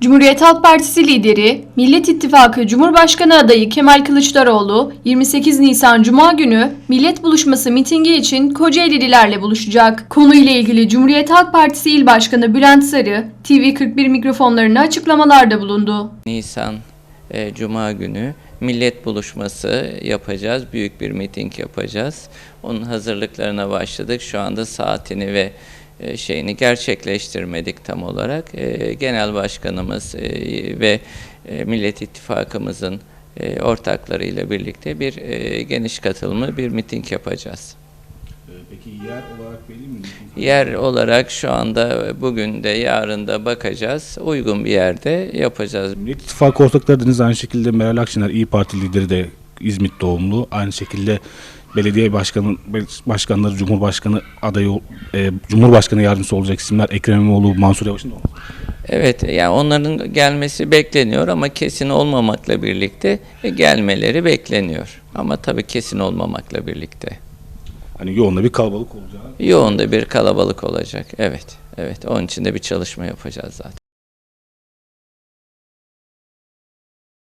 Cumhuriyet Halk Partisi lideri, Millet İttifakı Cumhurbaşkanı adayı Kemal Kılıçdaroğlu 28 Nisan Cuma günü Millet Buluşması mitingi için Kocaeli'lilerle buluşacak. Konuyla ilgili Cumhuriyet Halk Partisi İl Başkanı Bülent Sarı, TV41 mikrofonlarına açıklamalarda bulundu. Nisan e, Cuma günü millet buluşması yapacağız. Büyük bir miting yapacağız. Onun hazırlıklarına başladık. Şu anda saatini ve şeyini gerçekleştirmedik tam olarak. E, Genel Başkanımız e, ve e, Millet İttifakımızın e, ortaklarıyla birlikte bir e, geniş katılımlı bir miting yapacağız. Peki yer olarak belli mi? Yer olarak şu anda bugün de yarın da bakacağız. Uygun bir yerde yapacağız. Millet İttifakı ortakları dediniz aynı şekilde Meral Akşener İyi Parti lideri de İzmit doğumlu. Aynı şekilde belediye başkanı başkanları Cumhurbaşkanı adayı e, Cumhurbaşkanı yardımcısı olacak isimler Ekrem İmamoğlu, Mansur Yavaş'ın da olması. Evet, yani onların gelmesi bekleniyor ama kesin olmamakla birlikte e, gelmeleri bekleniyor. Ama tabii kesin olmamakla birlikte. Hani yoğun da bir kalabalık olacağı. Yoğun da bir kalabalık olacak. Evet, evet. Onun için de bir çalışma yapacağız zaten.